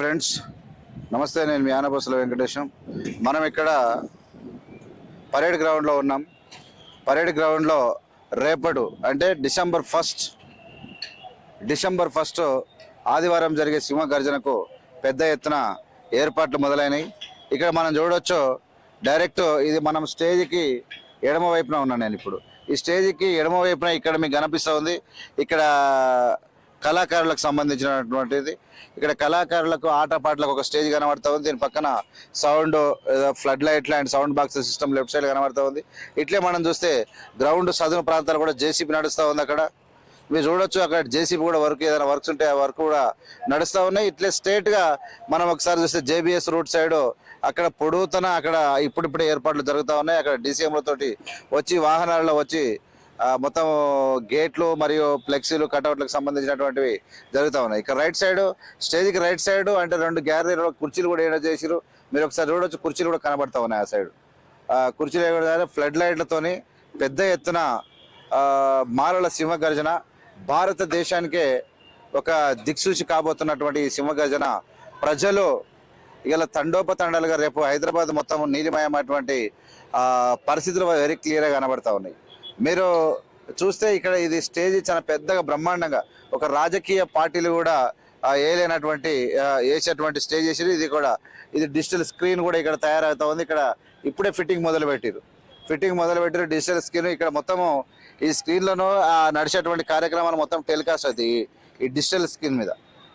Friends నమస్తే నేను మీ ఆనబస్సుల వెంకటేశం. మనం ఇక్కడ పరేడ్ గ్రౌండ్లో ఉన్నాం. పరేడ్ గ్రౌండ్లో రేపడు అంటే డిసెంబర్ ఫస్ట్ డిసెంబర్ ఫస్ట్ ఆదివారం జరిగే సింహ గర్జనకు పెద్ద ఎత్తున ఏర్పాట్లు మొదలైనవి ఇక్కడ మనం చూడొచ్చు డైరెక్ట్ ఇది మనం స్టేజ్కి ఎడమ వైపున ఉన్నాను నేను ఇప్పుడు. ఈ స్టేజ్కి ఎడమ వైపున ఇక్కడ మీకు కనిపిస్తూ ఉంది. ఇక్కడ కళాకారులకు సంబంధించినటువంటిది. ఇక్కడ కళాకారులకు ఆటపాటలకు ఒక స్టేజ్ కనబడతా ఉంది. దీని పక్కన sound flood light and sound box system left side కనబడతా ఉంది. ఇట్లే మనం చూస్తే గ్రౌండ్ సదును ప్రాంతాలు కూడా జేసీబీ నడుస్తూ ఉంది అక్కడ. మీరు చూడొచ్చు అక్కడ జేసీబీ కూడా వర్క్ ఏదైనా వర్క్స్ ఉంటే ఆ వర్క్ కూడా నడుస్తూ ఉన్నాయి. ఇట్లే స్ట్రేట్గా మనం ఒకసారి చూస్తే జేబీఎస్ రూట్ సైడ్ అక్కడ పొడుగుతన అక్కడ ఇప్పుడిప్పుడే ఏర్పాట్లు జరుగుతూ ఉన్నాయి. అక్కడ డీసీఎంలతోటి వచ్చి వాహనాల్లో వచ్చి మొత్తం గేట్లు మరియు ఫ్లెక్సీలు కటౌట్లకు సంబంధించినటువంటివి జరుగుతూ ఉన్నాయి. ఇక్కడ రైట్ సైడ్ స్టేజ్కి రైట్ సైడ్ అంటే రెండు గ్యాలరీలో కుర్చీలు కూడా ఏడో చేసిరు మీరు ఒకసారి చూడొచ్చు కుర్చీలు కూడా కనబడతా ఉన్నాయి ఆ సైడ్. ఆ కుర్చీలు ఏదో ఫ్లడ్ లైట్లతోని పెద్ద ఎత్తున మాలల సింహ గర్జన భారతదేశానికే ఒక దిక్సూచి కాబోతున్నటువంటి ఈ ప్రజలు ఇలా తండోపతండాలుగా రేపు హైదరాబాద్ మొత్తం నీలిమయమైనటువంటి పరిస్థితులు వెరీ క్లియర్గా కనబడతా ఉన్నాయి. మీరు చూస్తే ఇక్కడ ఇది స్టేజ్ చాలా పెద్దగా బ్రహ్మాండంగా ఒక రాజకీయ పార్టీలు కూడా ఏలేనటువంటి వేసేటువంటి స్టేజ్ వేసి ఇది కూడా ఇది డిజిటల్ స్క్రీన్ కూడా ఇక్కడ తయారవుతా ఉంది. ఇక్కడ ఇప్పుడే ఫిట్టింగ్ మొదలు పెట్టారు ఫిట్టింగ్ మొదలు పెట్టారు డిజిటల్ స్క్రీన్. ఇక్కడ మొత్తము ఈ స్క్రీన్లోనూ నడిచేటువంటి కార్యక్రమాలు మొత్తం టెలికాస్ట్ అవుతాయి ఈ- డిజిటల్ స్క్రీన్ మీద.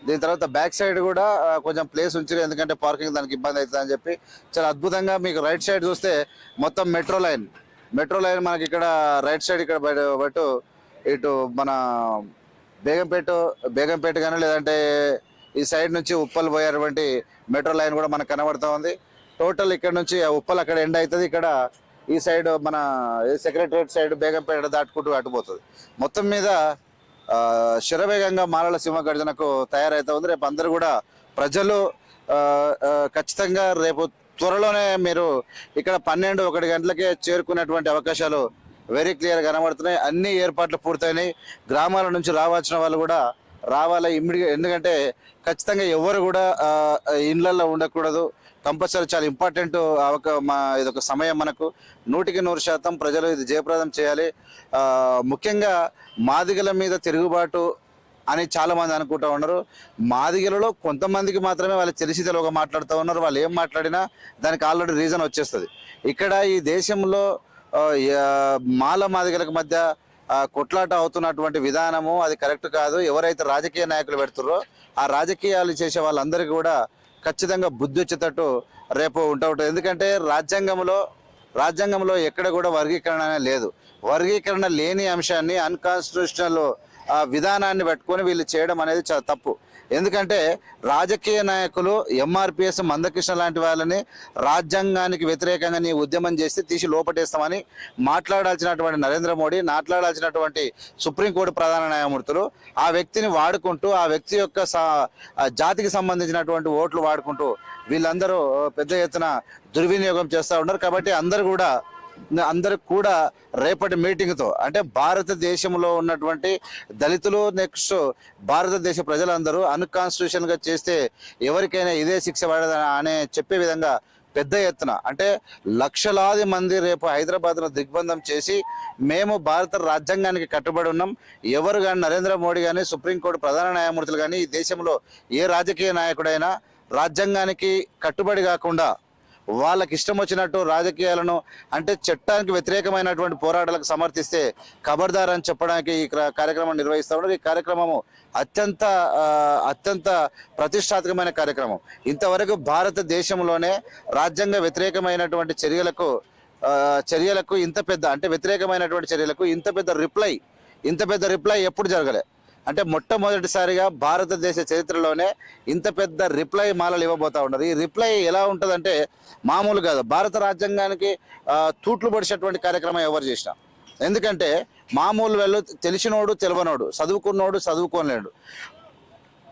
దీని తర్వాత బ్యాక్ సైడ్ కూడా కొంచెం ప్లేస్ ఉంచారు ఎందుకంటే పార్కింగ్ దానికి ఇబ్బంది అవుతుంది అని చెప్పి చాలా అద్భుతంగా మీకు రైట్ సైడ్ చూస్తే మొత్తం మెట్రో లైన్. మెట్రో లైన్ మనకి ఇక్కడ రైట్ సైడ్ ఇక్కడ బట్టు ఇటు మన బేగంపేట బేగంపేట కానీ లేదంటే ఈ సైడ్ నుంచి ఉప్పల్ పోయేటువంటి మెట్రో లైన్ కూడా మనకు కనబడుతూ ఉంది. టోటల్ ఇక్కడ నుంచి ఆ ఉప్పల్ అక్కడ ఎండ్ అవుతుంది ఇక్కడ ఈ సైడ్ మన సెక్రటరేట్ సైడ్ బేగంపేట దాటుకుంటూ అటుపోతుంది మొత్తం మీద శరవేగంగా మాలల సింహ గర్జనకు తయారైతా ఉంది. రేపు అందరూ కూడా ప్రజలు ఖచ్చితంగా రేపు త్వరలోనే మీరు ఇక్కడ పన్నెండు ఒకటి గంటలకే చేరుకునేటువంటి అవకాశాలు వెరీ క్లియర్ కనబడుతున్నాయి. అన్ని ఏర్పాట్లు పూర్తయినాయి. గ్రామాల నుంచి రావాల్సిన వాళ్ళు కూడా రావాలి. ఇమ్మీడియట్ ఎందుకంటే ఖచ్చితంగా ఎవరు కూడా ఇండ్లలో ఉండకూడదు. కంపల్సరీ చాలా ఇంపార్టెంట్ మా ఇదొక సమయం మనకు. నూటికి నూరు శాతం ప్రజలు ఇది జయప్రదం చేయాలి. ముఖ్యంగా మాదిగల మీద తిరుగుబాటు అని చాలామంది అనుకుంటూ అనుకుంటా ఉన్నారు. మాదిగలలో కొంతమందికి మాత్రమే వాళ్ళు తెలిసి తెలియక మాట్లాడుతూ ఉన్నారు. వాళ్ళు ఏం మాట్లాడినా దానికి ఆల్రెడీ రీజన్ వచ్చేస్తుంది. ఇక్కడ ఈ దేశంలో మాల మాదిగలకు మధ్య కొట్లాట అవుతున్నటువంటి విధానము అది కరెక్ట్ కాదు. ఎవరైతే రాజకీయ నాయకులు పెడుతున్నారో ఆ రాజకీయాలు చేసే వాళ్ళందరికీ కూడా ఖచ్చితంగా బుద్ధి వచ్చేటట్టు రేపు ఉంటా ఉంటుంది. ఎందుకంటే రాజ్యాంగంలో రాజ్యాంగంలో ఎక్కడ కూడా వర్గీకరణ లేదు. వర్గీకరణ లేని అంశాన్ని అన్కాన్స్టిట్యూషనల్ విధానాన్ని పెట్టుకొని వీళ్ళు చేయడం అనేది చాలా తప్పు. ఎందుకంటే రాజకీయ నాయకులు ఎంఆర్పిఎస్ మందకృష్ణ లాంటి వాళ్ళని రాజ్యాంగానికి వ్యతిరేకంగా నీ ఉద్యమం చేస్తే తీసి లోపటేస్తామని మాట్లాడాల్సినటువంటి నరేంద్ర మోడీ మాట్లాడాల్సినటువంటి సుప్రీంకోర్టు ప్రధాన న్యాయమూర్తులు ఆ వ్యక్తిని వాడుకుంటూ ఆ వ్యక్తి యొక్క సా- జాతికి సంబంధించినటువంటి ఓట్లు వాడుకుంటూ వీళ్ళందరూ పెద్ద ఎత్తున దుర్వినియోగం చేస్తూ ఉన్నారు. కాబట్టి అందరూ కూడా అందరికి కూడా రేపటి మీటింగ్తో అంటే భారతదేశంలో ఉన్నటువంటి దళితులు నెక్స్ట్ భారతదేశ ప్రజలందరూ అన్కాన్స్టిట్యూషన్గా చేస్తే ఎవరికైనా ఇదే శిక్ష పడదని అనే చెప్పే విధంగా పెద్ద ఎత్తున అంటే లక్షలాది మంది రేపు హైదరాబాద్ను దిగ్బంధం చేసి మేము భారత రాజ్యాంగానికి కట్టుబడి ఉన్నాం. ఎవరు కానీ నరేంద్ర మోడీ కానీ సుప్రీంకోర్టు ప్రధాన న్యాయమూర్తులు కానీ ఈ దేశంలో ఏ రాజకీయ నాయకుడైనా రాజ్యాంగానికి కట్టుబడి కాకుండా వాళ్ళకి ఇష్టం వచ్చినట్టు రాజకీయాలను అంటే చట్టానికి వ్యతిరేకమైనటువంటి పోరాటాలకు సమర్థిస్తే ఖబర్దార్ అని చెప్పడానికి ఈ క్ర- కార్యక్రమం నిర్వహిస్తా ఉన్నారు ఈ కార్యక్రమము అత్యంత అత్యంత ప్రతిష్టాత్మకమైన కార్యక్రమం. ఇంతవరకు భారతదేశంలోనే రాజ్యాంగ వ్యతిరేకమైనటువంటి చర్యలకు చర్యలకు ఇంత పెద్ద అంటే వ్యతిరేకమైనటువంటి చర్యలకు ఇంత పెద్ద రిప్లై ఇంత పెద్ద రిప్లై ఎప్పుడు జరగలే. అంటే మొట్టమొదటిసారిగా భారతదేశ చరిత్రలోనే ఇంత పెద్ద రిప్లై మాలలు ఇవ్వబోతా ఉన్నారు ఈ రిప్లై ఎలా ఉంటుందంటే మామూలు కాదు. భారత రాజ్యాంగానికి తూట్లు పడిచేటువంటి కార్యక్రమం ఎవరు చేసినా. ఎందుకంటే మామూలు వెళ్ళు తెలిసినోడు తెలియనోడు చదువుకున్నోడు చదువుకోలేడు.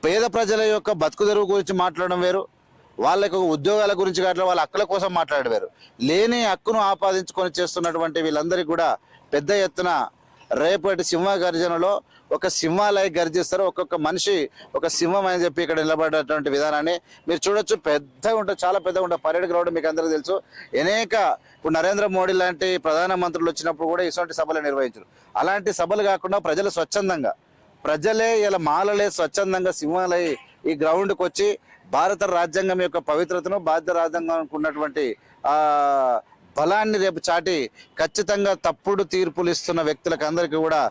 పేద ప్రజల యొక్క బతుకు తెరువు గురించి మాట్లాడడం వేరు. వాళ్ళకు ఉద్యోగాల గురించి కావట్లేదు వాళ్ళ హక్కుల కోసం మాట్లాడడం వేరు. లేని హక్కును ఆపాదించుకొని చేస్తున్నటువంటి వీళ్ళందరికీ కూడా పెద్ద ఎత్తున రేపటి సింహ గర్జనలో ఒక సింహాలయ గర్జిస్తారు. ఒక్కొక్క మనిషి ఒక సింహం అని చెప్పి ఇక్కడ నిలబడేటువంటి విధానాన్ని మీరు చూడొచ్చు. పెద్దగా ఉంటుంది చాలా పెద్దగా ఉంటుంది పర్యటక గ్రౌండ్ మీకు అందరికీ తెలుసు. అనేక ఇప్పుడు నరేంద్ర మోడీ లాంటి ప్రధాన మంత్రులు వచ్చినప్పుడు కూడా ఇటువంటి సభలు నిర్వహించారు. అలాంటి సభలు కాకుండా ప్రజలు స్వచ్ఛందంగా ప్రజలే ఇలా మాలలే స్వచ్ఛందంగా సింహాలయ ఈ గ్రౌండ్కి వచ్చి భారత రాజ్యాంగం యొక్క పవిత్రతను భారత రాజ్యాంగం ఉన్నటువంటి బలాన్ని రేపు చాటి ఖచ్చితంగా తప్పుడు తీర్పులు ఇస్తున్న వ్యక్తులకు అందరికీ కూడా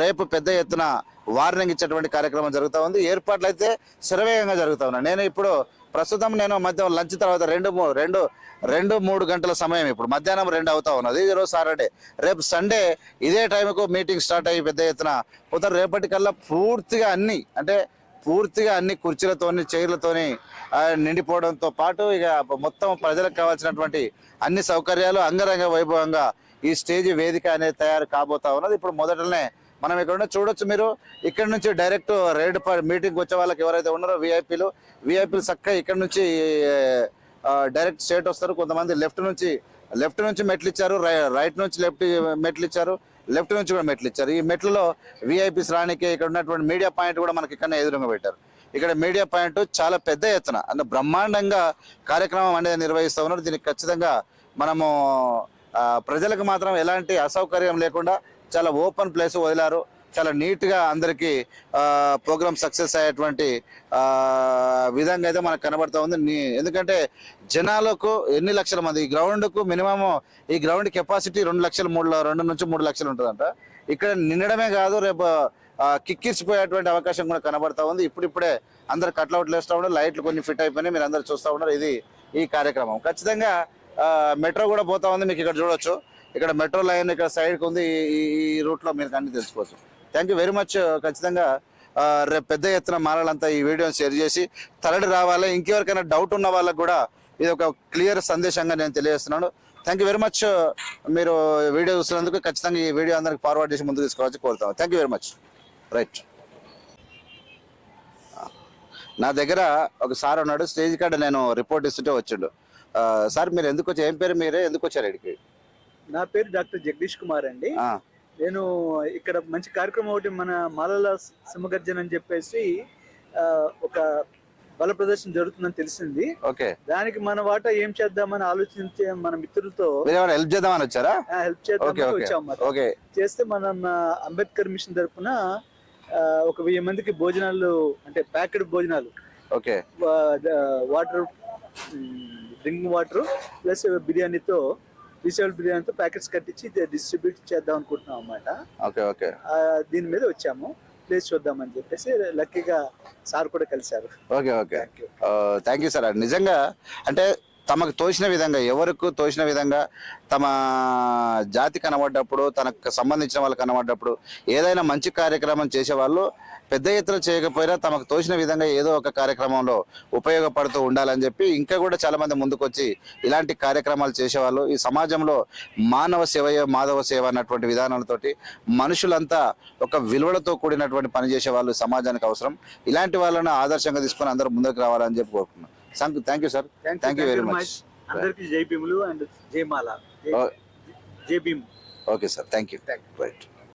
రేపు పెద్ద ఎత్తున వార్నింగ్ ఇచ్చేటువంటి కార్యక్రమం జరుగుతూ ఉంది. ఏర్పాట్లు అయితే శరవేగంగా జరుగుతూ ఉన్నాయి. నేను ఇప్పుడు ప్రస్తుతం నేను మధ్యాహ్నం లంచ్ తర్వాత రెండు రెండు రెండు మూడు గంటల సమయం ఇప్పుడు మధ్యాహ్నం రెండు అవుతా ఉన్నది. ఈ రోజు సాటర్డే. రేపు సండే ఇదే టైంకు మీటింగ్ స్టార్ట్ అయ్యి పెద్ద ఎత్తున పోతే రేపటికల్లా పూర్తిగా అన్ని అంటే పూర్తిగా అన్ని కుర్చీలతోని చైర్లతోని నిండిపోవడంతో పాటు ఇక మొత్తం ప్రజలకు కావాల్సినటువంటి అన్ని సౌకర్యాలు అంగరంగ వైభవంగా ఈ స్టేజ్ వేదిక అనేది తయారు కాబోతా ఉన్నది. ఇప్పుడు మొదటనే మనం ఇక్కడ ఉన్న చూడొచ్చు మీరు. ఇక్కడ నుంచి డైరెక్ట్ రైడ్ మీటింగ్ వచ్చే వాళ్ళకి ఎవరైతే ఉన్నారో విఐపీలు విఐపీలు చక్కగా ఇక్కడ నుంచి డైరెక్ట్ స్టేట్ వస్తారు. కొంతమంది లెఫ్ట్ నుంచి లెఫ్ట్ నుంచి మెట్లు ఇచ్చారు రై- రైట్ నుంచి లెఫ్ట్ మెట్లు ఇచ్చారు. లెఫ్ట్ నుంచి కూడా మెట్లు ఇచ్చారు. ఈ మెట్లలో విఐపీస్ రానికి ఇక్కడ ఉన్నటువంటి మీడియా పాయింట్ కూడా మనకి ఇక్కడ ఎదురుగా పెట్టారు. ఇక్కడ మీడియా పాయింట్ చాలా పెద్ద ఎత్తున అంటే బ్రహ్మాండంగా కార్యక్రమం అనేది నిర్వహిస్తూ ఉన్నారు. దీనికి ఖచ్చితంగా మనము ప్రజలకు మాత్రం ఎలాంటి అసౌకర్యం లేకుండా చాలా ఓపెన్ ప్లేస్ వదిలారు. చాలా నీట్గా అందరికీ ప్రోగ్రామ్ సక్సెస్ అయ్యేటువంటి విధంగా అయితే మనకు కనబడతా ఉంది. ఎందుకంటే జనాలకు ఎన్ని లక్షల మంది ఈ గ్రౌండ్కు మినిమం ఈ గ్రౌండ్ కెపాసిటీ రెండు లక్షలు మూడు రెండు నుంచి మూడు లక్షలు ఉంటుందంట. ఇక్కడ నిండడమే కాదు రేపు కిక్కిర్చిపోయేటువంటి అవకాశం కూడా కనబడతా ఉంది. ఇప్పుడిప్పుడే అందరు కట్లౌట్లు వేస్తూ ఉన్నారు. లైట్లు కొన్ని ఫిట్ అయిపోయినాయి. మీరు అందరు చూస్తూ ఉన్నారు. ఇది ఈ కార్యక్రమం. ఖచ్చితంగా మెట్రో కూడా పోతా ఉంది. మీకు ఇక్కడ చూడొచ్చు. ఇక్కడ మెట్రో లైన్ ఇక్కడ సైడ్కి ఉంది. ఈ- ఈ రూట్లో మీరు అన్ని తెలుసుకోవచ్చు. Thank you very much. ఖచ్చితంగా రేపు పెద్ద ఎత్తున మారాలంతా ఈ వీడియోని షేర్ చేసి తరలి రావాలి. ఇంకెవరికైనా డౌట్ ఉన్న వాళ్ళకు కూడా ఇది ఒక క్లియర్ సందేశంగా నేను తెలియజేస్తున్నాను. Thank you very much. మీరు వీడియో చూస్తున్నందుకు ఖచ్చితంగా ఈ వీడియో అందరికి ఫార్వర్డ్ చేసి ముందుకు తీసుకోవచ్చు కోరుతాను thank you very much. Right. నా దగ్గర ఒక సార్ ఉన్నాడు. స్టేజ్ కాడ నేను రిపోర్ట్ ఇస్తుంటే వచ్చిండు. సార్ మీరు ఎందుకు వచ్చి ఏం పేరు మీరే? ఎందుకు వచ్చారు ఇక్కడికి? నా పేరు డాక్టర్ జగదీష్ కుమార్ అండి. నేను ఇక్కడ మంచి కార్యక్రమం ఒకటి మన మాలల సింహగర్జన అని చెప్పేసి ఒక బల ప్రదర్శన జరుగుతుందని తెలిసింది. ఓకే. దానికి మన వాటా ఏం చేద్దామని ఆలోచించే మన మిత్రులతో హెల్ప్ చేద్దామని వచ్చారా? హెల్ప్ చేద్దామని ఓకే చేస్తే మనం అంబేద్కర్ మిషన్ తరపున ఆ, ఒక వెయ్యి మందికి భోజనాలు అంటే ప్యాకెడ్ భోజనాలు okay. Water drinking water plus బిర్యానీతో రీసేబుల్ బిర్యానీతో ప్యాకెట్స్ కట్టించి డిస్ట్రిబ్యూట్ చేద్దాం అనుకుంటున్నాం అన్నమాట. Okay okay. దీని మీద వచ్చాము. ప్లేస్ చూద్దామని చెప్పేసి లక్కీగా సార్ కూడా కలిశారు. Okay okay. Thank you sir. నిజంగా అంటే తమకు తోచిన విధంగా ఎవరికి తోచిన విధంగా తమ జాతి కనబడ్డప్పుడు తనకు సంబంధించిన వాళ్ళు కనబడ్డప్పుడు ఏదైనా మంచి కార్యక్రమం చేసేవాళ్ళు పెద్ద ఎత్తున చేయకపోయినా తమకు తోచిన విధంగా ఏదో ఒక కార్యక్రమంలో ఉపయోగపడుతూ ఉండాలని చెప్పి ఇంకా కూడా చాలామంది ముందుకొచ్చి ఇలాంటి కార్యక్రమాలు చేసేవాళ్ళు. ఈ సమాజంలో మానవ సేవ మాధవ సేవ అన్నటువంటి విధానాలతోటి మనుషులంతా ఒక విలువలతో కూడినటువంటి పని చేసే వాళ్ళు సమాజానికి అవసరం. ఇలాంటి వాళ్ళను ఆదర్శంగా తీసుకొని అందరూ ముందుకు రావాలని చెప్పి కోరుకున్నాను thank you sir thank you very much అందరికి జై భీములు అండ్ జై మాల. జై- Oh. జై Bhim. Okay sir thank you right